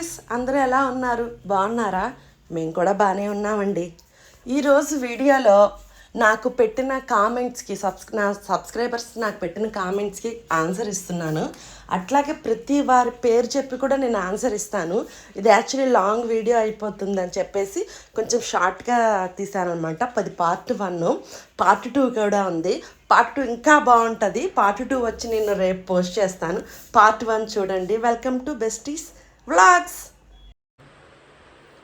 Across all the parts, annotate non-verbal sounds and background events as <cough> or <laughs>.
Besties అందరూ ఎలా ఉన్నారు? బాగున్నారా? మేము కూడా బాగానే ఉన్నామండి. ఈరోజు వీడియోలో నాకు పెట్టిన కామెంట్స్కి సబ్స్ నా సబ్స్క్రైబర్స్ నాకు పెట్టిన కామెంట్స్కి ఆన్సర్ ఇస్తున్నాను. అట్లాగే ప్రతి వారి పేరు చెప్పి కూడా నేను ఆన్సర్ ఇస్తాను. ఇది యాక్చువల్లీ లాంగ్ వీడియో అయిపోతుందని చెప్పేసి కొంచెం షార్ట్గా తీసానమాట అనమాట పది పార్ట్ వన్ పార్ట్ టూ కూడా ఉంది. పార్ట్ టూ ఇంకా బాగుంటుంది. పార్ట్ టూ వచ్చి నేను రేపు పోస్ట్ చేస్తాను. పార్ట్ వన్ చూడండి. Welcome to besties. వ్లాగ్స్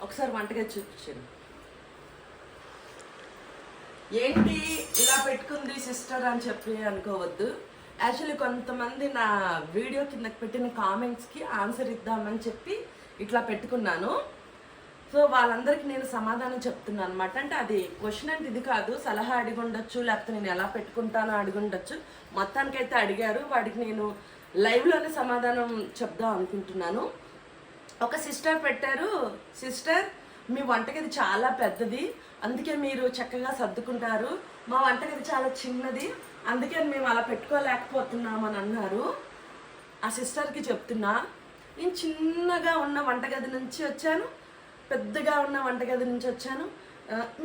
ఒకసారి వంటగా చూపించాను ఏంటి ఇలా పెట్టుకుంది సిస్టర్ అని చెప్పి అనుకోవద్దు. యాక్చువల్లీ కొంతమంది నా వీడియో కింద పెట్టిన కామెంట్స్కి ఆన్సర్ ఇద్దామని చెప్పి ఇట్లా పెట్టుకున్నాను. సో వాళ్ళందరికీ నేను సమాధానం చెప్తున్నాను అనమాట అంటే అది క్వశ్చన్ అంటే ఇది కాదు. సలహా అడిగి ఉండొచ్చు లేకపోతే నేను ఎలా పెట్టుకుంటానో అడిగి ఉండొచ్చు. మొత్తానికైతే అడిగారు. వాడికి నేను లైవ్లోనే సమాధానం చెప్దాం అనుకుంటున్నాను. ఒక సిస్టర్ పెట్టారు. సిస్టర్ మీ వంటగది చాలా పెద్దది. అందుకే మీరు చక్కగా సర్దుకుంటారు. మా వంటగది చాలా చిన్నది. అందుకే మేము అలా పెట్టుకోలేకపోతున్నాం అని అన్నారు. ఆ సిస్టర్కి చెప్తున్నా నేను చిన్నగా ఉన్న వంటగది నుంచి వచ్చాను. పెద్దగా ఉన్న వంటగది నుంచి వచ్చాను.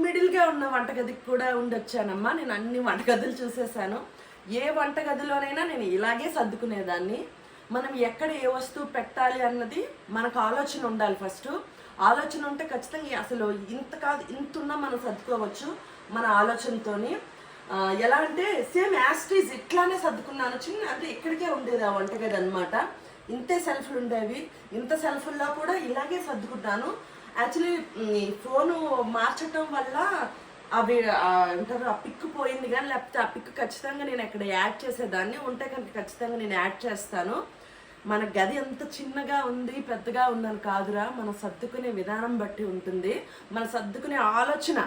మిడిల్గా ఉన్న వంటగదికి కూడా ఉండి వచ్చానమ్మా. నేను అన్ని వంటగదులు చూసేసాను. ఏ వంటగదిలోనైనా నేను ఇలాగే సర్దుకునేదాన్ని. మనం ఎక్కడ ఏ వస్తువు పెట్టాలి అన్నది మనకు ఆలోచన ఉండాలి ఫస్ట్. ఆలోచన ఉంటే ఖచ్చితంగా అసలు ఇంత కాదు ఇంత ఉన్నా మనం సర్దుకోవచ్చు మన ఆలోచనతోని. ఎలా అంటే సేమ్ యాస్ట్రీజ్ ఇట్లానే సర్దుకున్నాను చిన్న అంటే ఇక్కడికే ఉండేది ఆ వంటగది అనమాట ఇంతే సెల్ఫ్లు ఉండేవి. ఇంత సెల్ఫ్ల్లో కూడా ఇలాగే సర్దుకుంటాను. యాక్చువల్లీ ఫోను మార్చటం వల్ల అవి ఆ, అంటారు ఆ పిక్ పోయింది కానీ లేకపోతే ఆ పిక్ ఖచ్చితంగా నేను ఇక్కడ యాడ్ చేసేదాన్ని. ఉంటే కనుక ఖచ్చితంగా నేను యాడ్ చేస్తాను. మన గది ఎంత చిన్నగా ఉంది పెద్దగా ఉందని కాదురా. మనం సర్దుకునే విధానం బట్టి ఉంటుంది. మన సర్దుకునే ఆలోచన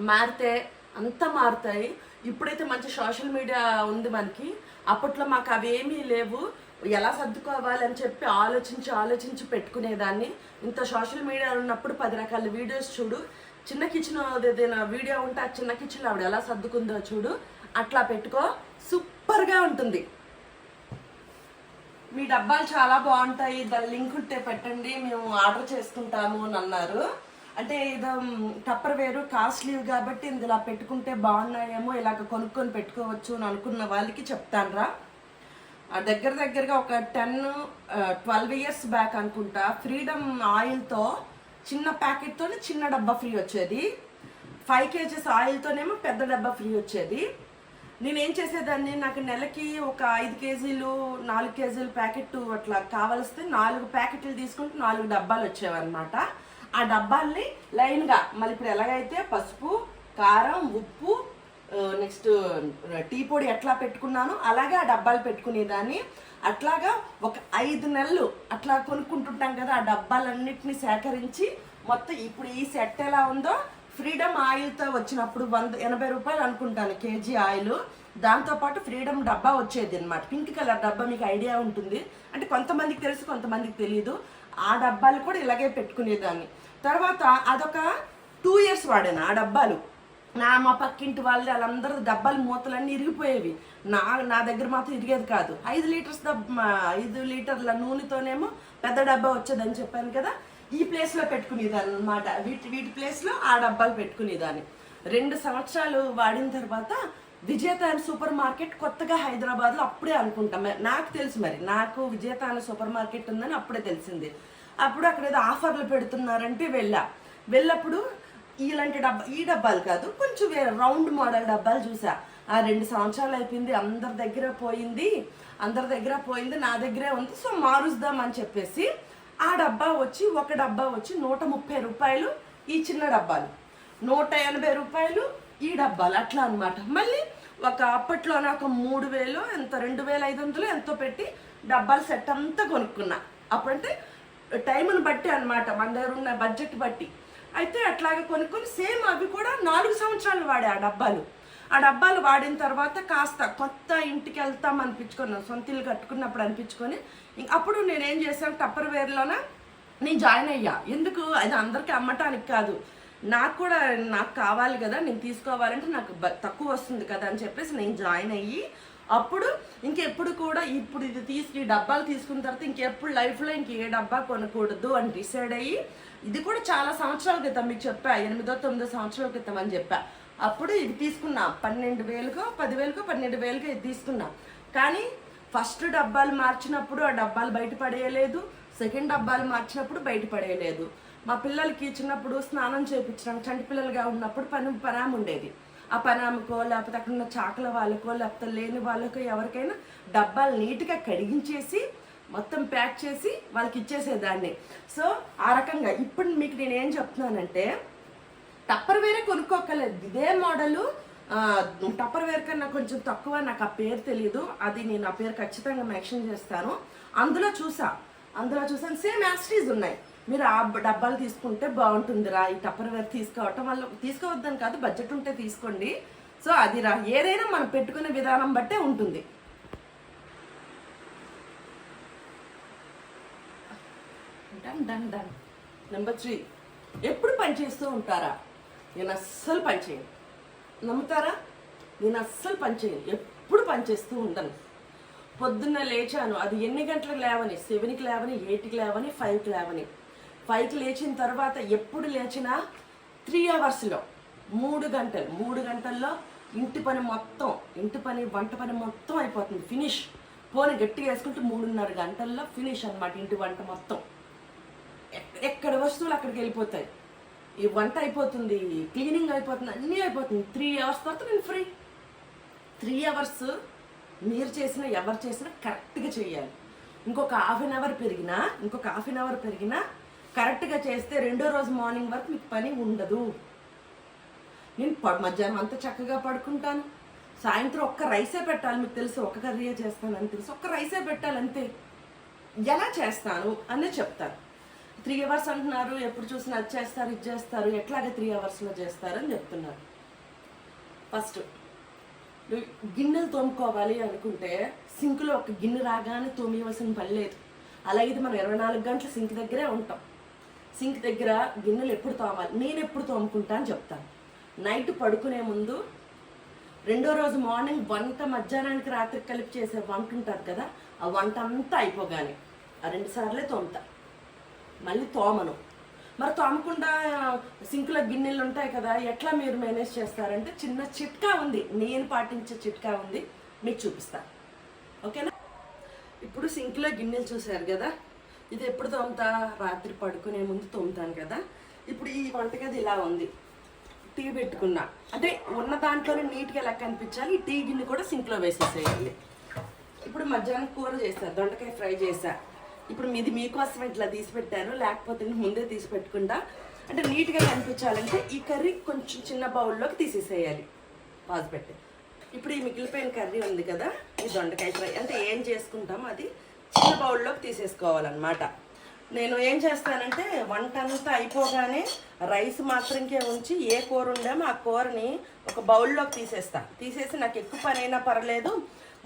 మారితే అంతా మారుతాయి. ఇప్పుడైతే మంచి సోషల్ మీడియా ఉంది మనకి. అప్పట్లో మాకు అవేమీ లేవు. ఎలా సర్దుకోవాలి అని చెప్పి ఆలోచించి ఆలోచించి పెట్టుకునేదాన్ని. ఇంత సోషల్ మీడియా ఉన్నప్పుడు పది రకాల వీడియోస్ చూడు. చిన్న కిచెన్ ఏదైనా వీడియో ఉంటే ఆ చిన్న కిచెన్ ఆవిడ ఎలా సర్దుకుందో చూడు. అట్లా పెట్టుకో. సూపర్గా ఉంటుంది. మీ డబ్బాలు చాలా బాగుంటాయి. దాని లింక్ ఉంటే పెట్టండి. మేము ఆర్డర్ చేసుకుంటాము అని అన్నారు. అంటే ఇది టప్పర్ వేరు కాస్ట్లీ కాబట్టి ఇందులో పెట్టుకుంటే బాగున్నాయేమో ఇలాగ కొనుక్కొని పెట్టుకోవచ్చు అని అనుకున్న వాళ్ళకి చెప్తానురా ఆ దగ్గర దగ్గరగా ఒక టెన్ ట్వెల్వ్ ఇయర్స్ బ్యాక్ అనుకుంటా. ఫ్రీడమ్ ఆయిల్తో చిన్న ప్యాకెట్తో చిన్న డబ్బా ఫ్రీ వచ్చేది. ఫైవ్ కేజెస్ ఆయిల్తోనేమో పెద్ద డబ్బా ఫ్రీ వచ్చేది. నేనేం చేసేదాన్ని? నాకు నెలకి ఒక ఐదు కేజీలు నాలుగు కేజీలు ప్యాకెట్ అట్లా కావలిస్తే నాలుగు ప్యాకెట్లు తీసుకుంటే నాలుగు డబ్బాలు వచ్చేవన్నమాట. ఆ డబ్బాల్ని లైన్గా మళ్ళీ ఇప్పుడు ఎలాగైతే పసుపు కారం ఉప్పు నెక్స్ట్ టీ పొడి ఎట్లా పెట్టుకున్నాను అలాగే ఆ డబ్బాలు పెట్టుకునేదాన్ని. అట్లాగా ఒక ఐదు నెలలు అట్లా కొనుక్కుంటుంటాం కదా ఆ డబ్బాలన్నిటిని సేకరించి మొత్తం ఇప్పుడు ఈ సెట్ ఎలా ఉందో ఫ్రీడమ్ ఆయిల్తో వచ్చినప్పుడు వంద ఎనభై రూపాయలు అనుకుంటాను కేజీ ఆయిల్. దాంతోపాటు ఫ్రీడమ్ డబ్బా వచ్చేది అనమాట పింక్ కలర్ డబ్బా మీకు ఐడియా ఉంటుంది. అంటే కొంతమందికి తెలుసు కొంతమందికి తెలియదు ఆ డబ్బాలు కూడా ఇలాగే పెట్టుకునేదాన్ని. తర్వాత అదొక టూ ఇయర్స్ వాడాను ఆ డబ్బాలు. నా మా పక్కింటి వాళ్ళు వాళ్ళందరూ డబ్బాలు మూతలన్నీ ఇరిగిపోయేవి. నా నా దగ్గర మాత్రం ఇరిగేది కాదు. ఐదు లీటర్స్ డబ్బా ఐదు లీటర్ల నూనెతోనేమో పెద్ద డబ్బా వచ్చేదని చెప్పాను కదా ఈ ప్లేస్లో పెట్టుకునేదాన్ని అనమాట వీటి వీటి ప్లేస్లో ఆ డబ్బాలు పెట్టుకునేదాన్ని. రెండు సంవత్సరాలు వాడిన తర్వాత విజేత అండ్ సూపర్ మార్కెట్ కొత్తగా హైదరాబాద్లో అప్పుడే అనుకుంటాం. మరి నాకు తెలుసు మరి. నాకు విజేత అనే సూపర్ మార్కెట్ ఉందని అప్పుడే తెలిసింది. అప్పుడు అక్కడ ఏదో ఆఫర్లు పెడుతున్నారంటే వెళ్ళా. వెళ్ళప్పుడు ఇలాంటి డబ్బా ఈ డబ్బాలు కాదు కొంచెం వేరే రౌండ్ మోడల్ డబ్బాలు చూసా. ఆ రెండు సంవత్సరాలు అయిపోయింది అందరి దగ్గర పోయింది అందరి దగ్గర పోయింది నా దగ్గరే ఉంది సో మారుద్దాం అని చెప్పేసి ఆ డబ్బా వచ్చి ఒక డబ్బా వచ్చి నూట ముప్పై రూపాయలు ఈ చిన్న డబ్బాలు. నూట ఎనభై రూపాయలు ఈ డబ్బాలు అట్లా అన్నమాట. మళ్ళీ ఒక అప్పట్లో ఒక మూడు వేలు ఎంత రెండు వేల ఐదు వందలు ఎంతో పెట్టి డబ్బాల సెట్ అంతా కొనుక్కున్నా. అప్పుడంటే టైంని బట్టి అన్నమాట మన దగ్గర ఉన్న బడ్జెట్ బట్టి. అయితే అట్లాగే కొనుక్కొని సేమ్ అవి కూడా నాలుగు సంవత్సరాలు వాడే ఆ డబ్బాలు. ఆ డబ్బాలు వాడిన తర్వాత కాస్త కొత్త ఇంటికి వెళ్తాం అనిపించుకున్నాను సొంత ఇల్లు కట్టుకున్నప్పుడు అనిపించుకొని ఇంక అప్పుడు నేనేం చేశాను టప్పర్ వేర్లోన నేను జాయిన్ అయ్యా. ఎందుకు? అది అందరికీ అమ్మటానికి కాదు. నాకు కూడా నాకు కావాలి కదా నేను తీసుకోవాలంటే నాకు తక్కువ వస్తుంది కదా అని చెప్పేసి నేను జాయిన్ అయ్యి అప్పుడు ఇంకెప్పుడు కూడా ఇప్పుడు ఇది తీసుకు ఈ డబ్బాలు తీసుకున్న తర్వాత ఇంకెప్పుడు లైఫ్లో ఇంక ఏ డబ్బా కొనకూడదు అని డిసైడ్ అయ్యి ఇది కూడా చాలా సంవత్సరాల క్రితం మీకు చెప్పా ఎనిమిదో తొమ్మిదో సంవత్సరాల క్రితం అని చెప్పా. అప్పుడు ఇది తీసుకున్నా పన్నెండు వేలుకో పదివేలకో పన్నెండు వేలకో ఇది తీసుకున్నా. కానీ ఫస్ట్ డబ్బాలు మార్చినప్పుడు ఆ డబ్బాలు బయట పడేయలేదు సెకండ్ డబ్బాలు మార్చినప్పుడు బయట పడేయలేదు. మా పిల్లలకి చిన్నప్పుడు స్నానం చేయించడానికి చంటి పిల్లలుగా ఉన్నప్పుడు పని పనామ ఉండేది ఆ పనామకో లేకపోతే అక్కడ ఉన్న చాకల వాళ్ళకో లేకపోతే లేని వాళ్ళకో ఎవరికైనా డబ్బాలు నీట్గా కడిగించేసి మొత్తం ప్యాక్ చేసి వాళ్ళకి ఇచ్చేసేదాన్ని. సో ఆ రకంగా ఇప్పుడు మీకు నేను ఏం చెప్తున్నానంటే టప్పర్ వేరే కొనుక్కోకలేదు ఇదే మోడలు టప్పర్ వేర్ కన్నా కొంచెం తక్కువ నాకు ఆ పేరు తెలియదు అది నేను ఆ పేరు ఖచ్చితంగా మెన్షన్ చేస్తాను. అందులో చూసా. అందులో చూసాను. సేమ్ యాస్టీస్ ఉన్నాయి. మీరు ఆ డబ్బాలు తీసుకుంటే బాగుంటుందిరా. ఈ టప్పర్వేర్ తీసుకోవటం వల్ల తీసుకోవద్దని కాదు బడ్జెట్ ఉంటే తీసుకోండి. సో అది రా ఏదైనా మనం పెట్టుకునే విధానం బట్టే ఉంటుంది. Done done done. Number three. ఎప్పుడు పని చేస్తూ ఉంటారా? నేను అస్సలు పనిచేయను నమ్ముతారా? నేను అస్సలు పనిచేయను ఎప్పుడు పనిచేస్తూ ఉండను. పొద్దున్న లేచాను. అది ఎన్ని గంటలకు లేవని? సెవెన్కి లేవని? ఎయిట్కి లేవని? ఫైవ్కి లేవని? ఫైవ్కి లేచిన తర్వాత ఎప్పుడు లేచినా త్రీ అవర్స్లో మూడు గంటలు మూడు గంటల్లో ఇంటి పని మొత్తం ఇంటి పని వంట పని మొత్తం అయిపోతుంది. ఫినిష్ పోని గట్టిగా వేసుకుంటే మూడున్నర గంటల్లో ఫినిష్ అన్నమాట ఇంటి వంట మొత్తం. ఎక్కడ వస్తువులు అక్కడికి వెళ్ళిపోతాయి. ఈ వంట అయిపోతుంది క్లీనింగ్ అయిపోతుంది అన్నీ అయిపోతుంది. త్రీ అవర్స్ తర్వాత నేను ఫ్రీ త్రీ అవర్స్ మీరు చేసిన ఎవరు చేసినా కరెక్ట్గా చేయాలి. ఇంకొక హాఫ్ అన్ అవర్ పెరిగినా ఇంకొక హాఫ్ అన్ అవర్ పెరిగినా కరెక్ట్గా చేస్తే రెండో రోజు మార్నింగ్ వరకు మీకు పని ఉండదు. నేను మధ్యాహ్నం అంతా చక్కగా పడుకుంటాను. సాయంత్రం ఒక్క రైసే పెట్టాలి మీకు తెలుసు ఒక్క కర్రీయే చేస్తానని తెలుసు. ఒక్క రైసే పెట్టాలి అంతే ఎలా చేస్తాను అనే చెప్తాను. త్రీ అవర్స్ అంటున్నారు ఎప్పుడు చూసినా అది చేస్తారు ఇది చేస్తారు ఎట్లాగే త్రీ అవర్స్లో చేస్తారు అని చెప్తున్నారు. ఫస్ట్ గిన్నెలు తోముకోవాలి అనుకుంటే సింక్లో ఒక గిన్నె రాగానే తోమివలసిన పని లేదు. అలాగే మనం ఇరవై నాలుగు గంటలు సింక్ దగ్గరే ఉంటాం. సింక్ దగ్గర గిన్నెలు ఎప్పుడు తోమాలి? నేను ఎప్పుడు తోముకుంటా అని చెప్తాను. నైట్ పడుకునే ముందు రెండో రోజు మార్నింగ్ వంట మధ్యాహ్నానికి రాత్రి కలిపి చేసే వంట ఉంటుంది కదా ఆ వంట అంతా అయిపోగానే ఆ రెండు సార్లే తోముతా. మళ్ళీ తోమను. మరి తోమకుండా సింకులో గిన్నెలు ఉంటాయి కదా ఎట్లా మీరు మేనేజ్ చేస్తారంటే చిన్న చిట్కా ఉంది. నేను పాటించే చిట్కా ఉంది మీకు చూపిస్తాను ఓకేనా? ఇప్పుడు సింక్లో గిన్నెలు చూశారు కదా ఇది ఎప్పుడు తోముతా? రాత్రి పడుకునే ముందు తోముతాను కదా. ఇప్పుడు ఈ వంటగది ఇలా ఉంది. టీ పెట్టుకున్నా. అంటే ఉన్న దాంట్లోనే నీట్గా ఎలా కనిపించాలి టీ గిన్నె కూడా సింక్లో వేసేసేయాలి. ఇప్పుడు మధ్యాహ్నం కూర చేసా దొండకాయ ఫ్రై చేసా ఇప్పుడు మీది మీకోసం ఇట్లా తీసి పెట్టాను లేకపోతే నేను ముందే తీసి పెట్టుకుంటా. అంటే నీట్గా కనిపించాలంటే ఈ కర్రీ కొంచెం చిన్న బౌల్లోకి తీసేసేయాలి. పాజ్ పెట్టి. ఇప్పుడు ఈ మిగిలిపోయిన కర్రీ ఉంది కదా. ఈ దొండకాయ ఫ్రై. అంటే ఏం చేసుకుంటామో అది. చిన్న బౌల్లోకి తీసేసుకోవాలన్నమాట. నేను ఏం చేస్తానంటే వంట అంతా అయిపోగానే రైస్ మాత్రంకే ఉంచి ఏ కూర ఉండామో ఆ కూరని ఒక బౌల్లోకి తీసేస్తా. తీసేసి నాకు ఎక్కువ పని అయినా పర్లేదు.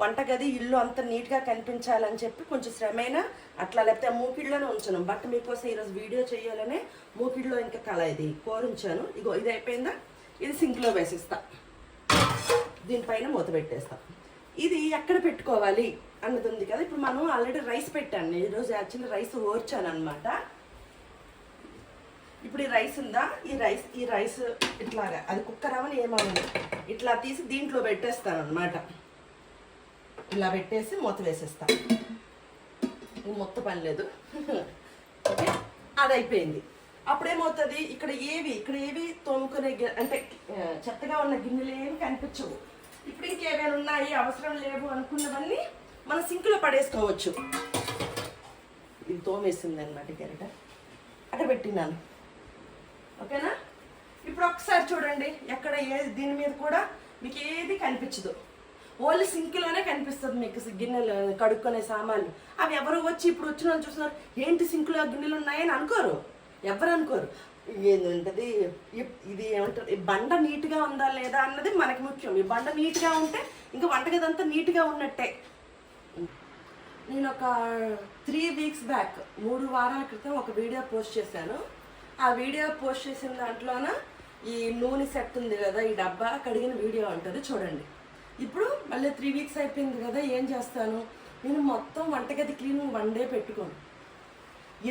వంటగది ఇల్లు అంత నీట్గా కనిపించాలని చెప్పి కొంచెం శ్రమైనా అట్లా లేకపోతే ఆ ఉంచను ఉంచాను. బట్ మీకోసం ఈరోజు వీడియో చేయాలనే మూకిళ్ళలో ఇంకా కళ ఇది కూర ఉంచాను. ఇగో ఇది అయిపోయిందా? ఇది సింక్లో వేసిస్తా. దీనిపైన మూత పెట్టేస్తాను ఇది ఎక్కడ పెట్టుకోవాలి అన్నది ఉంది కదా. ఇప్పుడు మనం ఆల్రెడీ రైస్ పెట్టాను ఈరోజు యాక్చువల్లీ రైస్ ఓర్చాను అనమాట ఇప్పుడు ఈ రైస్ ఉందా? ఈ రైస్ ఈ రైస్ ఇట్లాగా అది కుక్కర్ అవని ఏమవును ఇట్లా తీసి దీంట్లో పెట్టేస్తాను అనమాట ఇలా పెట్టేసి మూత వేసేస్తాను ఇది మొత్తం పని లేదు. <laughs> ఓకే? అది అయిపోయింది. అప్పుడేమవుతుంది? ఇక్కడ ఏవి ఇక్కడ ఏవి తోముకునే అంటే చెత్తగా ఉన్న గిన్నెలు ఏమి కనిపించవు. ఇప్పుడు ఇంకేమైనా ఉన్నాయి అవసరం లేవు అనుకున్నవన్నీ మన సింక్లో పడేసుకోవచ్చు. ఇది తోమేసింది అనమాట గెరట. అక్కడ పెట్టినాను ఓకేనా? ఇప్పుడు ఒకసారి చూడండి ఎక్కడ ఏ దీని మీద కూడా మీకు ఏది కనిపించదు. ఓన్లీ సింక్లోనే కనిపిస్తుంది మీకు గిన్నెలు కడుక్కునే సామాన్లు. అవి ఎవరు వచ్చి ఇప్పుడు వచ్చిన వాళ్ళు చూస్తున్నారు ఏంటి సింక్లో గిన్నెలు ఉన్నాయని అనుకోరు. ఎవరు అనుకోరు. ఏంటంటది ఇది ఏమంటారు? ఈ బండ నీట్గా ఉందా లేదా అన్నది మనకి ముఖ్యం. ఈ బండ నీట్గా ఉంటే ఇంకా వంటగదంతా నీట్గా ఉన్నట్టే. నేను ఒక త్రీ వీక్స్ బ్యాక్ మూడు వారాల క్రితం ఒక వీడియో పోస్ట్ చేశాను. ఆ వీడియో పోస్ట్ చేసిన దాంట్లోన ఈ నూనె సెట్ ఉంది కదా ఈ డబ్బా కడిగిన వీడియో ఉంటుంది చూడండి. ఇప్పుడు మళ్ళీ త్రీ వీక్స్ అయిపోయింది కదా ఏం చేస్తాను? నేను మొత్తం వంటగది క్లీనింగ్ వన్ డే పెట్టుకోను.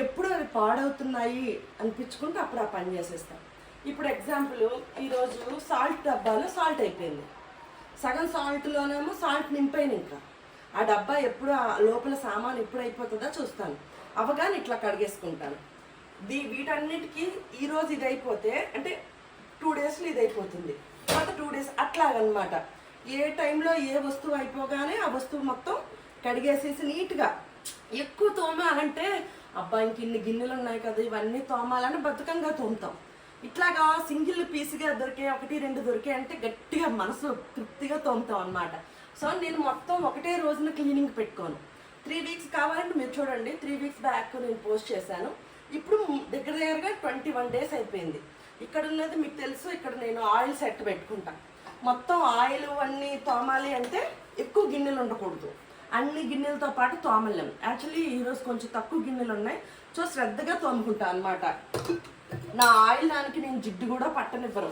ఎప్పుడు అవి పాడవుతున్నాయి అనిపించుకుంటే అప్పుడు ఆ పని చేసేస్తాం. ఇప్పుడు ఎగ్జాంపుల్ ఈరోజు సాల్ట్ డబ్బాలో సాల్ట్ అయిపోయింది. సగం సాల్ట్లోనేమో సాల్ట్ నింపైన ఇంకా. ఆ డబ్బా ఎప్పుడు ఆ లోపల సామాన్ ఎప్పుడు అయిపోతుందో చూస్తాను. అవగానే ఇట్లా కడిగేసుకుంటాను. దీ వీటన్నిటికీ ఈరోజు ఇది అయిపోతే అంటే టూ డేస్లో ఇది అయిపోతుంది తర్వాత టూ డేస్ అట్లాగనమాట. ఏ టైంలో ఏ వస్తువు అయిపోగానే ఆ వస్తువు మొత్తం కడిగేసేసి నీట్గా ఎక్కువ తోమాలంటే అబ్బా ఇంక ఇన్ని గిన్నెలు ఉన్నాయి కదా ఇవన్నీ తోమాలని బతుకంగా తోముతాం. ఇట్లాగా సింగిల్ పీస్గా దొరికే ఒకటి రెండు దొరికే అంటే గట్టిగా మనసు తృప్తిగా తోముతాం అనమాట సో నేను మొత్తం ఒకటే రోజున క్లీనింగ్ పెట్టుకోను. త్రీ వీక్స్ కావాలంటే మీరు చూడండి త్రీ వీక్స్ బ్యాక్ నేను పోస్ట్ చేశాను. ఇప్పుడు దగ్గర దగ్గరగా ట్వంటీ వన్ డేస్ అయిపోయింది. ఇక్కడ ఉన్నది మీకు తెలుసు ఇక్కడ నేను ఆయిల్ సెట్ పెట్టుకుంటాను మొత్తం ఆయిల్ అన్నీ తోమాలి అంటే ఎక్కువ గిన్నెలు ఉండకూడదు. అన్ని గిన్నెలతో పాటు తోమలేం. యాక్చువల్లీ ఈరోజు కొంచెం తక్కువ గిన్నెలు ఉన్నాయి. సో శ్రద్ధగా తోముకుంటా అనమాట నా ఆయిల్ దానికి నేను జిడ్డు కూడా పట్టనివ్వరు.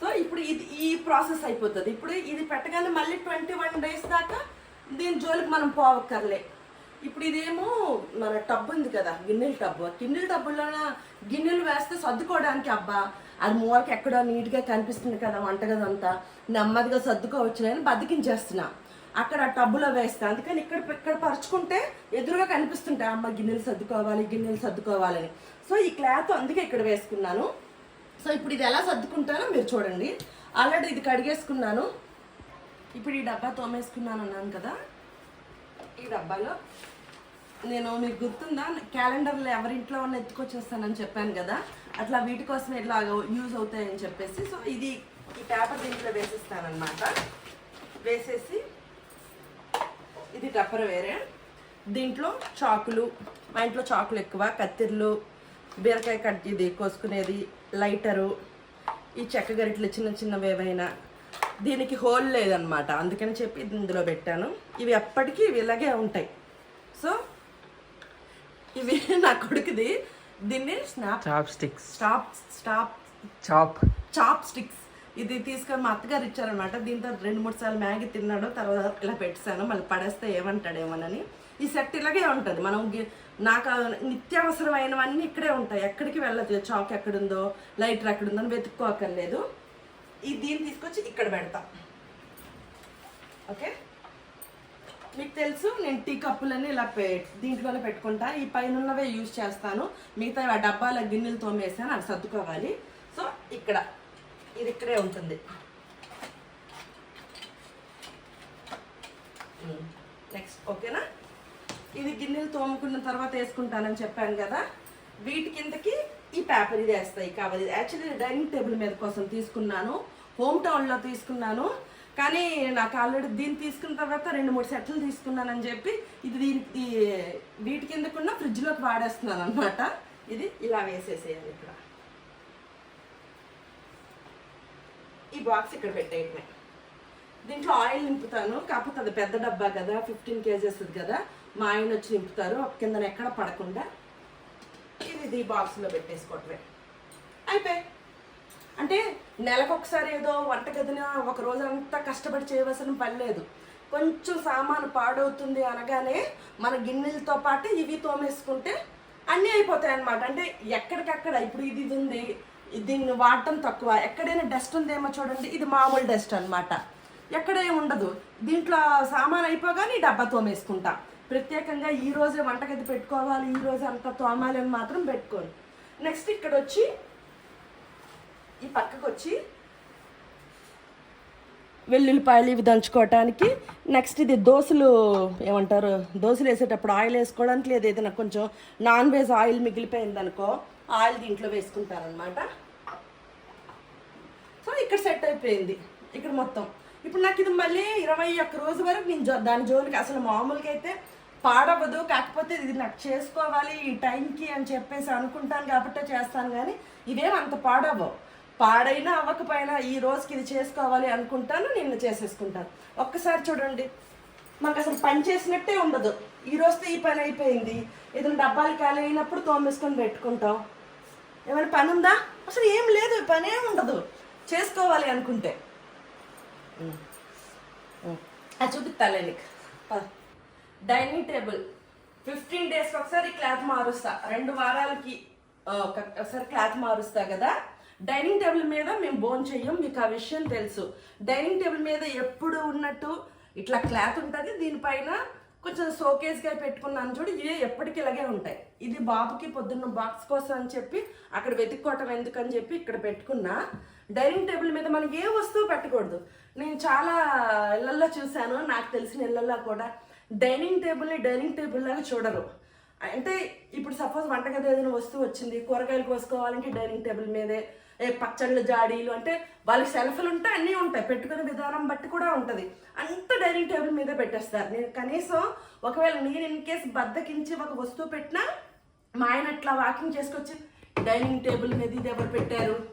సో ఇప్పుడు ఇది ఈ ప్రాసెస్ అయిపోతుంది. ఇప్పుడు ఇది పెట్టగానే మళ్ళీ ట్వంటీ వన్ డేస్ దాకా దీని జోలికి మనం పోవక్కర్లే. ఇప్పుడు ఇదేమో మన టబ్ ఉంది కదా గిన్నెల టబ్బు గిన్నెల టబ్బులో గిన్నెలు వేస్తే సర్దుకోవడానికి అబ్బా అది మూలకి ఎక్కడో నీట్గా కనిపిస్తుంది కదా వంటగది అంతా. నెమ్మదిగా సర్దుకోవచ్చు అని బతికించేస్తున్నా. అక్కడ టబ్బులో వేస్తాను అందుకని ఇక్కడ ఇక్కడ పరుచుకుంటే ఎదురుగా కనిపిస్తుంటాయి అమ్మ గిన్నెలు సర్దుకోవాలి గిన్నెలు సర్దుకోవాలని. సో ఈ క్లాత్ అందుకే ఇక్కడ వేసుకున్నాను. సో ఇప్పుడు ఇది ఎలా సర్దుకుంటానో మీరు చూడండి. ఆల్రెడీ ఇది కడిగేసుకున్నాను. ఇప్పుడు ఈ డబ్బా తోమేసుకున్నాను అన్నాను కదా. ఈ డబ్బాలో నేను మీకు గుర్తుందా? క్యాలెండర్లో ఎవరింట్లో ఉన్న ఎత్తుకొచ్చేస్తానని చెప్పాను కదా. అట్లా వీటి కోసం ఇట్లా యూజ్ అవుతాయని చెప్పేసి. సో ఇది ఈ పేపర్ దీంట్లో వేసేస్తానమాట వేసేసి ఇది టప్పర్ వేరే. దీంట్లో చాకులు మా ఇంట్లో చాకులు ఎక్కువ కత్తిర్లు బీరకాయ కట్ ఇది కోసుకునేది లైటరు ఈ చెక్క గరిటలు చిన్న చిన్నవి ఏవైనా. దీనికి హోల్ లేదనమాట అందుకని చెప్పి ఇది ఇందులో పెట్టాను. ఇవి ఎప్పటికీ ఇవి ఇలాగే ఉంటాయి. సో ఇవి <laughs> నా కొడుకుది. దీన్ని snap chopsticks stop stop. Chop. Chopsticks. ఇది తీసుకొని మా అత్తగారు ఇచ్చారనమాట దీంతో రెండు మూడు సార్లు మ్యాగీ తిన్నాడు తర్వాత ఇలా పెట్టాను మళ్ళీ పడేస్తే ఏమంటాడేమోనని. ఈ సెట్ ఇలాగే ఉంటుంది. మనం నాకు నిత్యావసరమైనవన్నీ ఇక్కడే ఉంటాయి. ఎక్కడికి వెళ్ళదు. చాక్ ఎక్కడుందో లైటర్ ఎక్కడుందో అని వెతుక్కోకర్లేదు. ఈ దీన్ని తీసుకొచ్చి ఇక్కడ పెడతా. ఓకే? మీకు తెలుసు నేను టీ కప్పులన్నీ ఇలా పె దీంట్లోనే పెట్టుకుంటా. ఈ పైన ఉన్నవే యూజ్ చేస్తాను. మిగతా ఆ డబ్బాల గిన్నెలు తోమేసాను. అవి సర్దుకోవాలి. సో ఇక్కడ. ఇది ఇక్కడే ఉంటుంది. నెక్స్ట్ ఓకేనా? ఇది గిన్నెలు తోముకున్న తర్వాత వేసుకుంటానని చెప్పాను కదా. వీటి కిందకి ఈ పేపర్ ఇది వేస్తాయి కావాలి యాక్చువల్లీ డైనింగ్ టేబుల్ మీద కోసం తీసుకున్నాను. హోమ్ టౌన్లో తీసుకున్నాను. కానీ నాకు ఆల్రెడీ దీన్ని తీసుకున్న తర్వాత రెండు మూడు సెట్లు తీసుకున్నానని చెప్పి ఇది దీనికి వీటి కిందకున్న ఫ్రిడ్జ్లోకి వాడేస్తున్నాను అనమాట ఇది ఇలా వేసేసేయాలి ఇక్కడ. ఈ బాక్స్ ఇక్కడ పెట్టేయటమే. దీంట్లో ఆయిల్ నింపుతాను కాకపోతే అది పెద్ద డబ్బా కదా ఫిఫ్టీన్ కేజెస్ కదా మా ఆయన వచ్చి నింపుతారు కిందన ఎక్కడ పడకుండా ఇది ఇది బాక్స్లో పెట్టేసుకోవటమే. అయిపోయి అంటే నెలకు ఒకసారి ఏదో వంటగదిన ఒక రోజంతా కష్టపడి చేయవలసిన పని లేదు. కొంచెం సామాను పాడవుతుంది అనగానే మన గిన్నెలతో పాటు ఇవి తోమేసుకుంటే అన్నీ అయిపోతాయి అనమాట అంటే ఎక్కడికక్కడ ఇప్పుడు ఇది ఉంది దీన్ని వాడటం తక్కువ. ఎక్కడైనా డస్ట్ ఉందేమో చూడండి. ఇది మామూలు డస్ట్ అనమాట ఎక్కడ ఉండదు. దీంట్లో సామాన్ అయిపోగానే డబ్బా తోమేసుకుంటా. ప్రత్యేకంగా ఈ రోజే వంటగది పెట్టుకోవాలి. ఈ రోజే అంత తోమాలి అని మాత్రం పెట్టుకోను. నెక్స్ట్ ఇక్కడ వచ్చి ఈ పక్కకు వచ్చి వెల్లుల్లిపాయలు ఇవి దంచుకోవటానికి. నెక్స్ట్ ఇది దోశలు ఏమంటారు? దోశలు వేసేటప్పుడు ఆయిల్ వేసుకోవడానికి లేదు. ఏదైనా కొంచెం నాన్ వెజ్ ఆయిల్ మిగిలిపోయిందనుకో ఆయిల్ దీంట్లో వేసుకుంటారనమాట సో ఇక్కడ సెట్ అయిపోయింది ఇక్కడ మొత్తం. ఇప్పుడు నాకు ఇది మళ్ళీ ఇరవై ఒక్క రోజు వరకు నేను జో- దాని జోలికి అసలు మామూలుగా అయితే పాడవదు కాకపోతే ఇది నాకు చేసుకోవాలి ఈ టైంకి అని చెప్పేసి అనుకుంటాను కాబట్టి చేస్తాను కానీ ఇవేం అంత పాడవ పాడైనా అవ్వకపోయినా ఈ రోజుకి ఇది చేసుకోవాలి అనుకుంటాను నిన్ను చేసేసుకుంటాను. ఒక్కసారి చూడండి. మనకు అసలు పని చేసినట్టే ఉండదు. ఈ రోజుతో ఈ పని అయిపోయింది. ఏదైనా డబ్బాలు ఖాళీ అయినప్పుడు తోమేసుకొని పెట్టుకుంటాం. ఏమైనా పని ఉందా అసలు ఏం లేదు పని ఉండదు. చేసుకోవాలి అనుకుంటే. అది చూపిస్తాలే నీకు. Dining table. ఫిఫ్టీన్ డేస్కి ఒకసారి క్లాత్ మారుస్తా. రెండు వారాలకి ఒకసారి క్లాత్ మారుస్తా కదా. డైనింగ్ టేబుల్ మీద మేము బోన్ చెయ్యం మీకు ఆ విషయం తెలుసు. డైనింగ్ టేబుల్ మీద ఎప్పుడు ఉన్నట్టు ఇట్లా క్లాత్ ఉంటుంది దీనిపైన కొంచెం షోకేస్గా పెట్టుకున్నాను చూడు ఇవే ఎప్పటికీ ఇలాగే ఉంటాయి. ఇది బాబుకి పొద్దున్న బాక్స్ కోసం అని చెప్పి అక్కడ వెతుక్కోవటం ఎందుకని చెప్పి ఇక్కడ పెట్టుకున్నా. డైనింగ్ టేబుల్ మీద మనం ఏ వస్తువు పెట్టకూడదు. నేను చాలా ఇళ్ళల్లో చూశాను నాకు తెలిసిన ఇళ్ళల్లో కూడా. డైనింగ్ టేబుల్ని డైనింగ్ టేబుల్ లాగా చూడరు. అంటే ఇప్పుడు సపోజ్ వంటగది ఏదైనా వస్తువు వచ్చింది కూరగాయలు కోసుకోవాలంటే డైనింగ్ టేబుల్ మీదే. పచ్చళ్ళు జాడీలు అంటే వాళ్ళకి సెల్ఫ్లు ఉంటే అన్నీ ఉంటాయి. పెట్టుకునే విధానం బట్టి కూడా ఉంటుంది. అంత డైనింగ్ టేబుల్ మీదే పెట్టేస్తారు. నేను కనీసం ఒకవేళ నేను ఇన్ కేసు బద్దకించి ఒక వస్తువు పెట్టినా మా ఆయన అట్లా వాకింగ్ చేసుకొచ్చి డైనింగ్ టేబుల్ మీద ఇది ఎవరు పెట్టారు?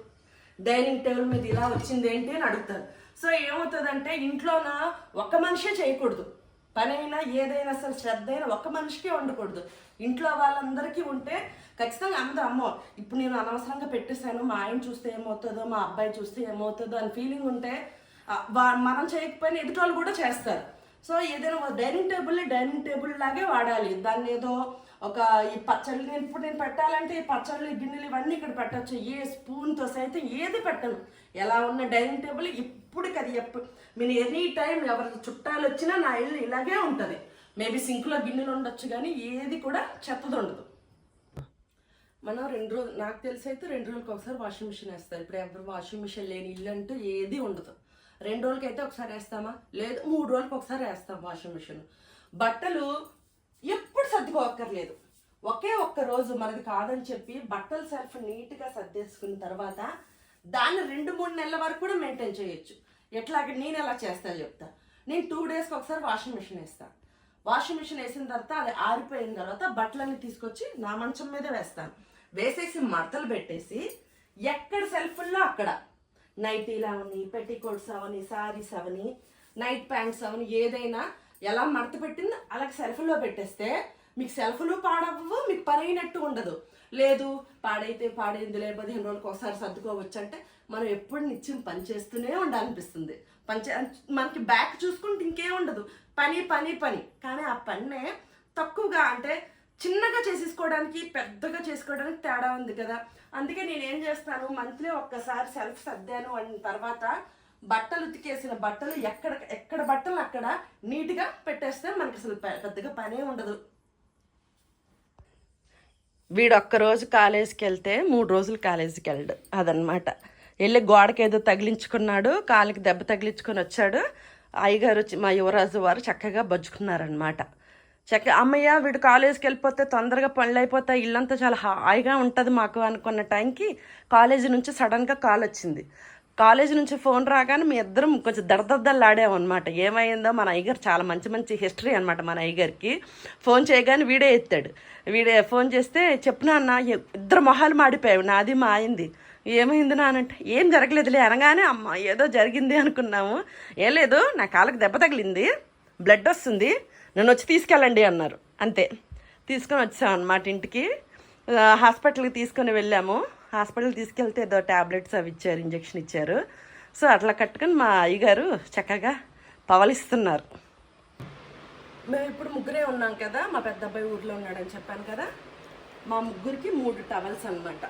డైనింగ్ టేబుల్ మీద ఇలా వచ్చింది ఏంటి? అని అడుగుతారు. సో ఏమవుతుందంటే ఇంట్లోన ఒక మనిషే చేయకూడదు. పనైనా ఏదైనా అసలు శ్రద్ధ అయినా ఒక మనిషికే ఉండకూడదు ఇంట్లో వాళ్ళందరికీ ఉంటే ఖచ్చితంగా అందరూ అమ్మో ఇప్పుడు నేను అనవసరంగా పెట్టేశాను మా ఆయన చూస్తే ఏమవుతుందో మా అబ్బాయి చూస్తే ఏమవుతుందో అని ఫీలింగ్ ఉంటే వా- మనం చేయకపోయినా ఎదుటి వాళ్ళు కూడా చేస్తారు. సో ఏదైనా డైనింగ్ టేబుల్ డైనింగ్ టేబుల్ లాగే వాడాలి. దాన్ని ఏదో ఒక ఈ పచ్చళ్ళు నేను ఇప్పుడు నేను పెట్టాలంటే ఈ పచ్చళ్ళు గిన్నెలు ఇవన్నీ ఇక్కడ పెట్టచ్చు. ఏ స్పూన్తో సైతం ఏది పెట్టను. ఎలా ఉన్న డైనింగ్ టేబుల్ ఇప్పటికి అది ఎప్పుడు నేను ఎనీ టైం ఎవరికి చుట్టాలు వచ్చినా నా ఇల్లు ఇలాగే ఉంటుంది. మేబీ సింక్లో గిన్నెలు ఉండొచ్చు కానీ ఏది కూడా చెత్తది ఉండదు. మనం రెండు రోజులు నాకు తెలిసి అయితే రెండు రోజులకి ఒకసారి వాషింగ్ మిషన్ వేస్తారు. ఇప్పుడు ఎవరు వాషింగ్ మిషన్ లేని ఇల్లు అంటూ ఏది ఉండదు. రెండు రోజులకి అయితే ఒకసారి వేస్తామా? లేదు మూడు రోజులకి ఒకసారి వేస్తాం వాషింగ్ మిషన్ బట్టలు ఎప్పుడు సర్దుకోక్కర్లేదు. ఒకే ఒక్క రోజు మనది కాదని చెప్పి బట్టల సెల్ఫ్ నీట్గా సర్దేసుకున్న తర్వాత దాన్ని రెండు మూడు నెలల వరకు కూడా మెయింటైన్ చేయొచ్చు. ఎట్లాగే నేను ఎలా చేస్తాను చెప్తా. నేను టూ డేస్కి ఒకసారి వాషింగ్ మిషన్ వేస్తాను వాషింగ్ మిషన్ వేసిన తర్వాత అది ఆరిపోయిన తర్వాత బట్టలన్నీ తీసుకొచ్చి నా మంచం మీద వేస్తాను. వేసేసి మడతలు పెట్టేసి ఎక్కడ సెల్ఫుల్లో అక్కడ. నైటీలు అవని పెట్టికోట్స్ అవని సారీస్ అవని నైట్ ప్యాంట్స్ అవని ఏదైనా ఎలా మడత పెట్టిందో అలా సెల్ఫ్లో పెట్టేస్తే మీకు సెల్ఫ్లు పాడవ్వు మీకు పరైనట్టు ఉండదు. లేదు పాడైతే పాడైంది లేదు పదిహేను రోజులకు ఒకసారి సర్దుకోవచ్చు అంటే మనం ఎప్పుడు నిత్యం పని చేస్తూనే ఉండాలనిపిస్తుంది. పని చే మనకి బ్యాక్ చూసుకుంటే ఇంకేం ఉండదు. పని పని పని. కానీ ఆ పన్నే తక్కువగా అంటే చిన్నగా చేసేసుకోవడానికి పెద్దగా చేసుకోవడానికి తేడా ఉంది కదా. అందుకే నేనేం చేస్తాను మంత్లీ ఒక్కసారి సెల్ఫ్ సర్దాను అన్న తర్వాత బట్టలు ఉతికేసిన బట్టలు ఎక్కడ ఎక్కడ బట్టలు అక్కడ నీట్గా పెట్టేస్తే మనకి అసలు పెద్దగా పనే ఉండదు. వీడు ఒక్క రోజు కాలేజీకి వెళ్తే మూడు రోజులు కాలేజీకి వెళ్ళడు అదనమాట వెళ్ళి గోడకి ఏదో తగిలించుకున్నాడు కాలికి దెబ్బ తగిలించుకొని వచ్చాడు. అయ్యగారు వచ్చి మా యువరాజు వారు చక్కగా బజ్జుకున్నారనమాట చక్క అమ్మయ్య వీడు కాలేజీకి వెళ్ళిపోతే తొందరగా పనులు అయిపోతాయి ఇల్లంతా చాలా హాయిగా ఉంటుంది మాకు అనుకున్న టైంకి కాలేజీ నుంచి సడన్గా కాల్ వచ్చింది. కాలేజీ నుంచి ఫోన్ రాగానే మీ ఇద్దరం కొంచెం దడదద్దలాడాము అనమాట ఏమైందో మన అయ్యగారు చాలా మంచి మంచి హిస్టరీ అనమాట మన అయ్యగారికి. ఫోన్ చేయగానే వీడే ఎత్తాడు. వీడే ఫోన్ చేస్తే చెప్పినా అన్న ఇద్దరు మొహాలు మాడిపోయావు నాది మా అయింది. ఏమైంది నానంటే ఏం జరగలేదులే అనగానే అమ్మ ఏదో జరిగింది అనుకున్నాము. ఏం లేదు నా కాళ్ళకి దెబ్బ తగిలింది బ్లడ్ వస్తుంది. నన్ను వచ్చి తీసుకెళ్ళండి అన్నారు. అంతే. తీసుకొని వచ్చాం అనమాట ఇంటికి. హాస్పిటల్కి తీసుకొని వెళ్ళాము. హాస్పిటల్కి తీసుకెళ్తే ఏదో ట్యాబ్లెట్స్ అవి ఇచ్చారు ఇంజెక్షన్ ఇచ్చారు. సో అట్లా కట్టుకొని మా అయ్యగారు చక్కగా పవలిస్తున్నారు. మేము ఇప్పుడు ముగ్గురే ఉన్నాం కదా మా పెద్ద అబ్బాయి ఊర్లో ఉన్నాడని చెప్పాను కదా. మా ముగ్గురికి మూడు టవల్స్ అన్నమాట.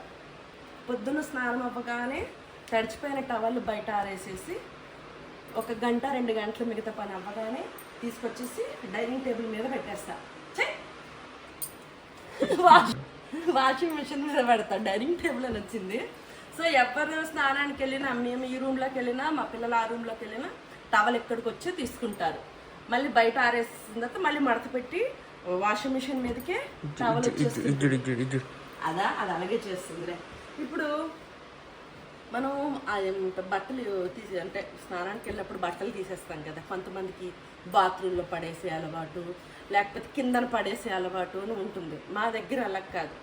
పొద్దున్న స్నానం అవ్వగానే తడిచిపోయిన టవల్ బయట ఆరేసేసి ఒక గంట రెండు గంటల మిగతా పని అవ్వగానే తీసుకొచ్చేసి డైనింగ్ టేబుల్ మీద పెట్టేస్తా. వాషింగ్ మిషన్ మీద పెడతా. డైనింగ్ టేబుల్ అని వచ్చింది. సో ఎవరు స్నానానికి వెళ్ళినా మేము ఈ రూమ్లోకి వెళ్ళినా మా పిల్లలు ఆ రూమ్లోకి వెళ్ళినా టవల్ ఎక్కడికి వచ్చి తీసుకుంటారు. మళ్ళీ బయట ఆరేసిన తర్వాత మళ్ళీ మడత పెట్టి వాషింగ్ మిషన్ మీదకే టవల్ వచ్చేస్తుంది. అదా అది అలాగే చేస్తుందిలే. ఇప్పుడు మనం బట్టలు తీసి అంటే స్నానానికి వెళ్ళినప్పుడు బట్టలు తీసేస్తాం కదా కొంతమందికి బాత్రూంలో పడేసే అలవాటు లేకపోతే కిందన పడేసే అలవాటు అని ఉంటుంది. మా దగ్గర అలా కాదు.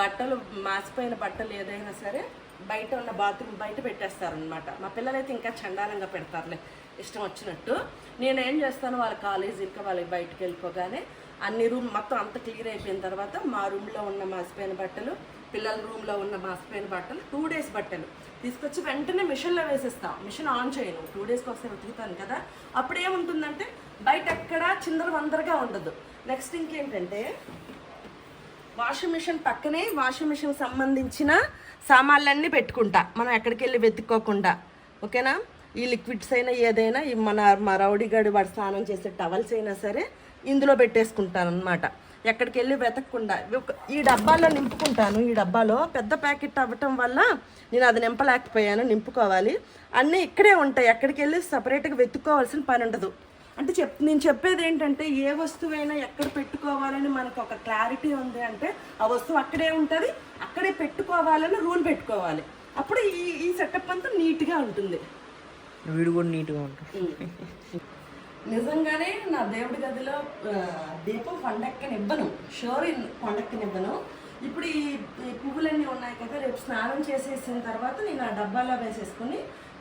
బట్టలు మాసిపోయిన బట్టలు ఏదైనా సరే బయట ఉన్న బాత్రూమ్ బయట పెట్టేస్తారనమాట మా పిల్లలైతే ఇంకా చండాలంగా పెడతారులే ఇష్టం వచ్చినట్టు. నేను ఏం చేస్తాను వాళ్ళ కాలేజీకి వాళ్ళకి బయటకు వెళ్ళిపోగానే అన్ని రూమ్ మొత్తం అంత క్లియర్ అయిపోయిన తర్వాత మా రూమ్లో ఉన్న మాసిపోయిన బట్టలు పిల్లల రూమ్లో ఉన్న మాసిపోయిన బట్టలు టూ డేస్ బట్టలు. తీసుకొచ్చి వెంటనే మిషన్లో వేసేస్తాం. మిషన్ ఆన్ చేయను. టూ డేస్కి ఒకసారి ఉతుకుతాను కదా. అప్పుడు ఏముంటుందంటే బయట ఎక్కడ చిందర వందరగా ఉండదు. నెక్స్ట్ ఇంకేంటంటే వాషింగ్ మిషన్ పక్కనే వాషింగ్ మిషన్ సంబంధించిన సామాన్లన్నీ పెట్టుకుంటా. మనం ఎక్కడికి వెళ్ళి వెతుక్కోకుండా. ఓకేనా? ఈ లిక్విడ్స్ అయినా ఏదైనా ఈ మన మా రౌడీగాడు వాడు స్నానం చేసే టవల్స్ అయినా సరే ఇందులో పెట్టేసుకుంటాను అనమాట ఎక్కడికి వెళ్ళి వెతకకుండా ఈ డబ్బాలో నింపుకుంటాను. ఈ డబ్బాలో పెద్ద ప్యాకెట్ అవ్వటం వల్ల నేను అది నింపలేకపోయాను నింపుకోవాలి. అన్నీ ఇక్కడే ఉంటాయి. ఎక్కడికి వెళ్ళి సపరేట్గా వెతుక్కోవాల్సిన పని ఉండదు. అంటే చెప్ నేను చెప్పేది ఏంటంటే ఏ వస్తువైనా ఎక్కడ పెట్టుకోవాలని మనకు ఒక క్లారిటీ ఉంది అంటే ఆ వస్తువు అక్కడే ఉంటుంది అక్కడే పెట్టుకోవాలని రూల్ పెట్టుకోవాలి. అప్పుడు ఈ ఈ సెటప్ అంతా నీట్గా ఉంటుంది. వీడు కూడా నీట్గా ఉంటాడు నిజంగానే నా దేవుడి గదిలో దీపం పండక్కనివ్వను షోర్ పండక్కనివ్వను ఇప్పుడు ఈ పువ్వులన్నీ ఉన్నాయి కదా రేపు స్నానం చేసేసిన తర్వాత నేను ఆ డబ్బాలో వేసేసుకుని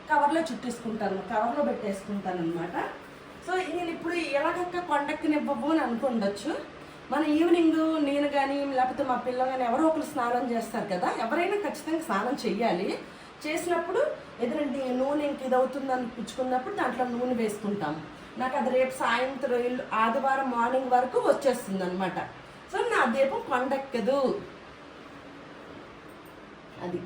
కవర్లో చుట్టేసుకుంటాను కవర్లో పెట్టేసుకుంటాను అనమాట సో నేను ఇప్పుడు ఎలాగక్క కొండక్కనివ్వవు అని అనుకుండొచ్చు. మన ఈవినింగ్ నేను కానీ లేకపోతే మా పిల్ల కానీ ఎవరో ఒకరు స్నానం చేస్తారు కదా ఎవరైనా ఖచ్చితంగా స్నానం చేయాలి చేసినప్పుడు ఎదురంటే నూనె ఇంక ఇది అవుతుందని పుచ్చుకున్నప్పుడు దాంట్లో నూనె వేసుకుంటాం. నాకు అది రేపు సాయంత్రం ఆదివారం మార్నింగ్ వరకు వచ్చేస్తుంది అనమాట సో నా దీపం కొండెక్కదు. అది.